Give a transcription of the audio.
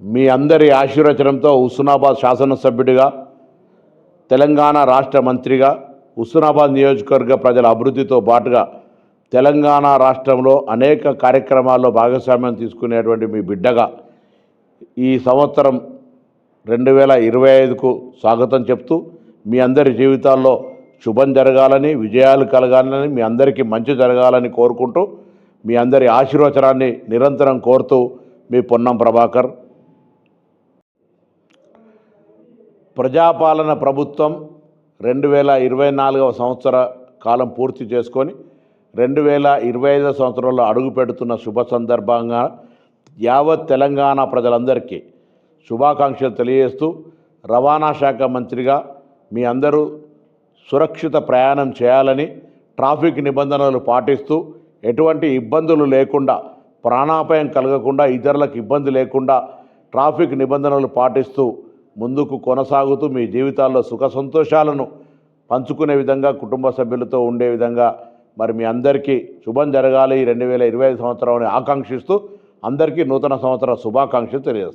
మీ అందరి ఆశీర్వచనంతో హుస్నాబాద్ శాసనసభ్యుడిగా తెలంగాణ రాష్ట్ర మంత్రిగా హుస్నాబాద్ నియోజకవర్గ ప్రజల అభివృద్ధితో పాటుగా తెలంగాణ రాష్ట్రంలో అనేక కార్యక్రమాల్లో భాగస్వామ్యం తీసుకునేటువంటి మీ బిడ్డగా ఈ సంవత్సరం రెండు వేల ఇరవై ఐదుకు స్వాగతం చెప్తూ మీ అందరి జీవితాల్లో శుభం జరగాలని విజయాలు కలగాలని మీ అందరికీ మంచి జరగాలని కోరుకుంటూ మీ అందరి ఆశీర్వచనాన్ని నిరంతరం కోరుతూ మీ పొన్నం ప్రభాకర్ ప్రజాపాలన ప్రభుత్వం రెండు వేల ఇరవై నాలుగవ సంవత్సర కాలం పూర్తి చేసుకొని రెండు వేల ఇరవై ఐదవ సంవత్సరంలో అడుగు పెడుతున్న శుభ సందర్భంగా యావత్ తెలంగాణ ప్రజలందరికీ శుభాకాంక్షలు తెలియజేస్తూ రవాణా శాఖ మంత్రిగా మీ అందరూ సురక్షిత ప్రయాణం చేయాలని ట్రాఫిక్ నిబంధనలు పాటిస్తూ ఎటువంటి ఇబ్బందులు లేకుండా ప్రాణాపాయం కలగకుండా ఇతరులకు ఇబ్బంది లేకుండా ట్రాఫిక్ నిబంధనలు పాటిస్తూ ముందుకు కొనసాగుతూ మీ జీవితాల్లో సుఖ సంతోషాలను పంచుకునే విధంగా కుటుంబ సభ్యులతో ఉండే విధంగా మరి మీ అందరికీ శుభం జరగాలి. రెండు వేల ఇరవై ఐదు సంవత్సరం అని ఆకాంక్షిస్తూ అందరికీ నూతన సంవత్సర శుభాకాంక్షలు తెలియజేస్తాను